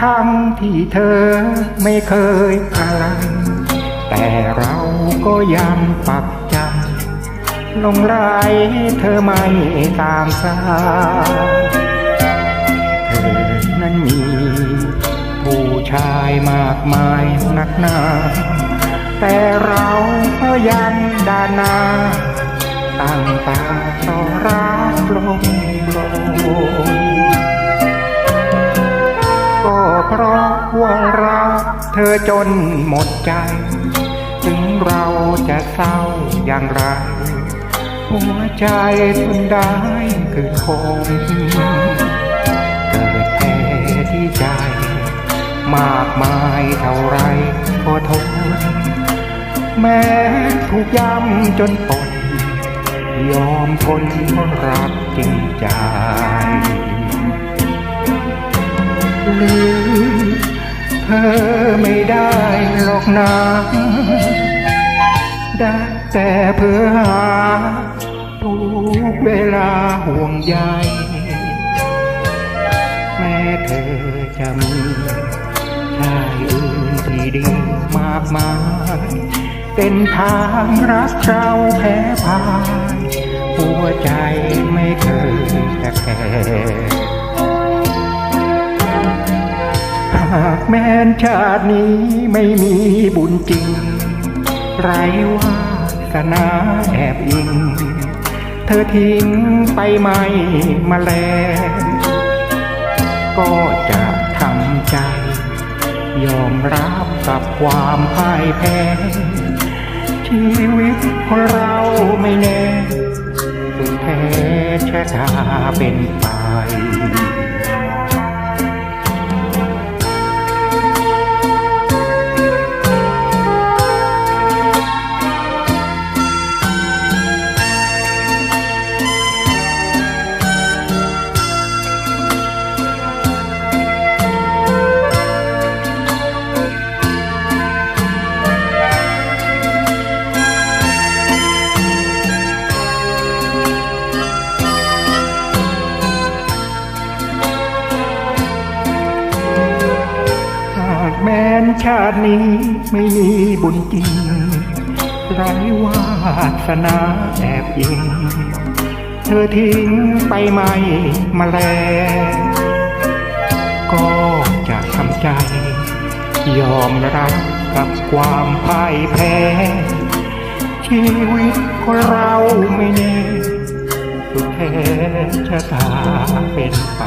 ทั้งที่เธอไม่เคยอะไร แต่เราก็ยังปักใจลงไหลเธอไม่ต่างสาเธอนั้นมี ผู้ชายมากมายนักหนา แต่เราก็ยังดานหนาตั้งตาต่อรักลงลง ราะว่ารักเธอจนหมดใจ ถึงเราจะเศร้าอย่างไร หัวใจทนได้คือคงเกิดแผลที่ใจ มากมายเท่าไรก็ทนแม้ถูกย้ำจนปนยอมทนเพราะรักจริงใจหรื อเธอไม่ได้หรอกนะได้แต่เพื่อหา ทุกเวลาห่วงใยแม้เธอจะมีชายอื่นที่ดีมากมายเส้นทางรักเราแพ้พ่าย หัวใจไม่เคยจะแคร์หาก แม้นชาตินี้ไม่มีบุญจริง ไรว่าสนาแอบอิง เธอทิ้งไปไม่มาแล ก็จะทำใจ ยอมรับกับความพ่ายแพ้ ชีวิตของเราไม่แน่สุดแท้ชะตาเป็นไป แม้นชาตินี้ไม่มีบุญจริงไรวาสนาแอบอิง เธอทิ้งไปไม่มาแล ก็จะทำใจ ยอมรับกับความพ่ายแพ้ ชีวิตของเราไม่แน่สุดแท้ชะตาเป็นไป